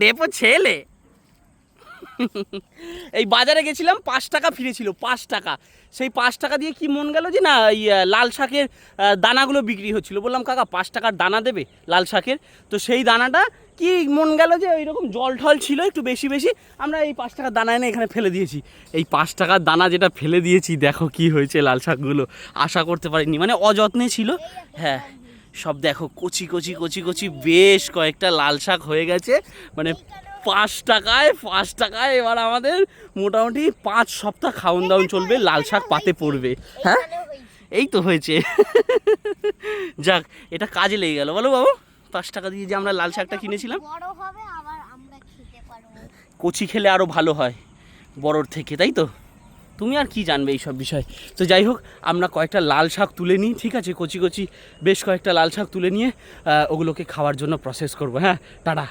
Depot ছেলে। এই বাজারে গেছিলাম, পাঁচ টাকা ফিরেছিল, পাঁচ টাকা। সেই পাঁচ টাকা দিয়ে কি মন গেল যে না, এই লাল শাকের দানাগুলো বিক্রি হচ্ছিল। বললাম, কাকা, পাঁচ টাকার দানা দেবে লাল শাকের? তো সেই দানাটা কি মন গেল যে ওই রকম জল ঠল ছিল একটু বেশি বেশি। আমরা এই পাঁচ টাকার দানা এনে এখানে ফেলে দিয়েছি। এই পাঁচ টাকার দানা যেটা ফেলে দিয়েছি, দেখো কি হয়েছে লাল শাকগুলো। আশা করতে পারিনি মানে অযত্নে ছিল। হ্যাঁ। সব দেখো কচি কচি কচি কচি বেশ কয়েকটা লাল শাক হয়ে গেছে। মানে পাঁচ টাকায় পাঁচ টাকায় এবার আমাদের মোটামুটি পাঁচ সপ্তাহ খাওন দাওন চলবে লাল শাক পাতে পড়বে। হ্যাঁ? এই তো হয়েছে। যাক এটা কাজে লেগে গেল। বলো বাবু পাঁচ টাকা দিয়ে যে আমরা লাল শাকটা কিনেছিলাম। কচি খেলে আরও ভালো হয় বড়র থেকে তাই তো? তুমি আর কি জানবে এইসব বিষয়? তো যাই হোক, আমরা কয়েকটা লাল শাক তুলে নিই, ঠিক আছে? কচি কচি, বেশ কয়েকটা লাল শাক তুলে নিয়ে ওগুলোকে খাওয়ার জন্য প্রসেস করব। হ্যাঁ টাটা।